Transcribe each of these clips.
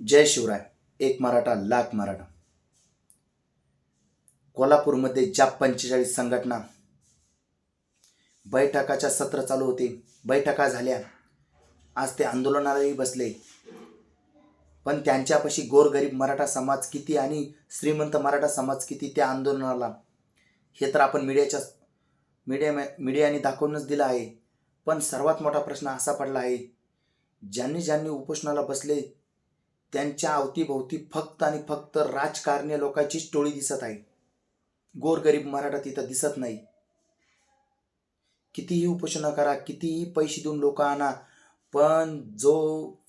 जय शिवराय एक मराठा लाख मराठा. कोल्हापूरमध्ये जाप पंचेचाळीस संघटना बैठकाच्या सत्र चालू होते बैठका झाल्या. आज ते आंदोलनालाही बसले. पण त्यांच्यापाशी गोरगरीब मराठा समाज किती आणि श्रीमंत मराठा समाज किती त्या आंदोलनाला? हे तर आपण मीडियाच्या मीडिया मीडियाने दाखवूनच दिलं आहे. पण सर्वात मोठा प्रश्न असा पडला आहे ज्यांनी ज्यांनी उपोषणाला बसले त्यांच्या अवतीभोवती फक्त आणि फक्त राजकारणी लोकांचीच टोळी दिसत आहे. गोरगरीब मराठा तिथं दिसत नाही. कितीही उपोषणं करा कितीही पैसे देऊन लोक आणा पण जो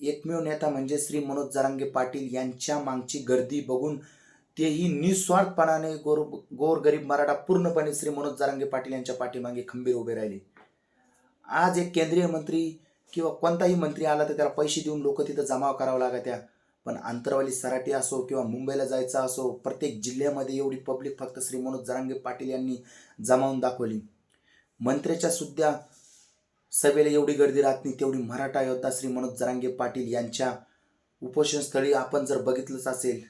एकमेव नेता म्हणजे श्री मनोज जरांगे पाटील यांच्या मागची गर्दी बघून तेही निस्वार्थपणाने गोर गोरगरीब मराठा पूर्णपणे श्री मनोज जरांगे पाटील यांच्या पाठीमागे खंबीर उभे राहिले. आज एक केंद्रीय मंत्री किंवा कोणताही मंत्री आला तर त्याला पैसे देऊन लोक तिथं जमाव करावं लागत्या. पण अंतरवाली सराटी असो किंवा मुंबईला जायचं असो प्रत्येक जिल्ह्यामध्ये एवढी पब्लिक फक्त श्री मनोज जरांगे पाटील यांनी जमावून दाखवली. मंत्र्याच्या सुद्धा सभेला एवढी गर्दी राहत नाही तेवढी मराठा योद्धा श्री मनोज जरांगे पाटील यांच्या उपोषणस्थळी आपण जर बघितलंच असेल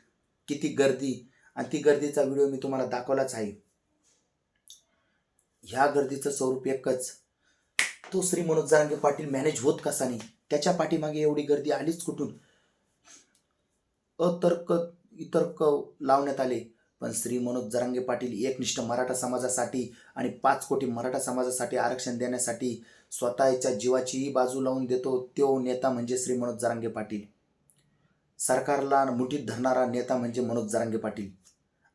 किती गर्दी आणि ती गर्दीचा व्हिडिओ मी तुम्हाला दाखवलाच आहे. ह्या गर्दीचं स्वरूप एकच तो श्री मनोज जरांगे पाटील मॅनेज होत कसा नाही त्याच्या पाठीमागे एवढी गर्दी आलीच कुठून? अतर्क इतर्क लावण्यात आले. पण श्री मनोज जरांगे पाटील एकनिष्ठ मराठा समाजासाठी आणि पाच कोटी मराठा समाजासाठी आरक्षण देण्यासाठी स्वतःच्या जीवाचीही बाजू लावून देतो तो नेता म्हणजे श्री मनोज जरांगे पाटील. सरकारला मुठीत धरणारा नेता म्हणजे मनोज जरांगे पाटील.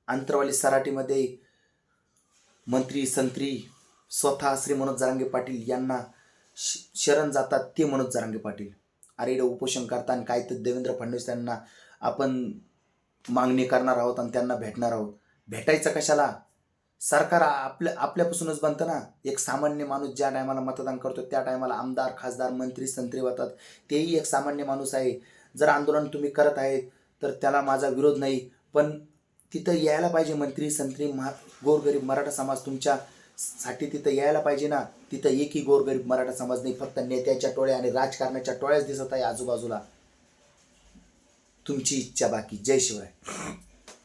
अंतरवाली सराटीमध्ये मंत्री संत्री स्वतः श्री मनोज जरांगे पाटील यांना श शरण जातात ते मनोज जरांगे पाटील. अरे उपोषण करताना काय तर देवेंद्र फडणवीस त्यांना आपण मागणी करणार आहोत आणि त्यांना भेटणार आहोत. भेटायचं कशाला? सरकार आपल्या आपल्यापासूनच बनतं ना. एक सामान्य माणूस ज्या टायमाला मतदान करतो त्या टायमाला आमदार खासदार मंत्री संत्री होतात. तेही एक सामान्य माणूस आहे. जर आंदोलन तुम्ही करत आहेत तर त्याला माझा विरोध नाही. पण तिथं यायला पाहिजे मंत्री संत्री महा गोरगरीब मराठा समाज तुमच्या साठी तिथं यायला पाहिजे ना तिथं एकही गोरगरीब मराठा समाज नाही फक्त नेत्याच्या टोळ्या आणि राजकारणाच्या टोळ्याच दिसत आहे आजूबाजूला. तुमची इच्छा बाकी जय शिवराय.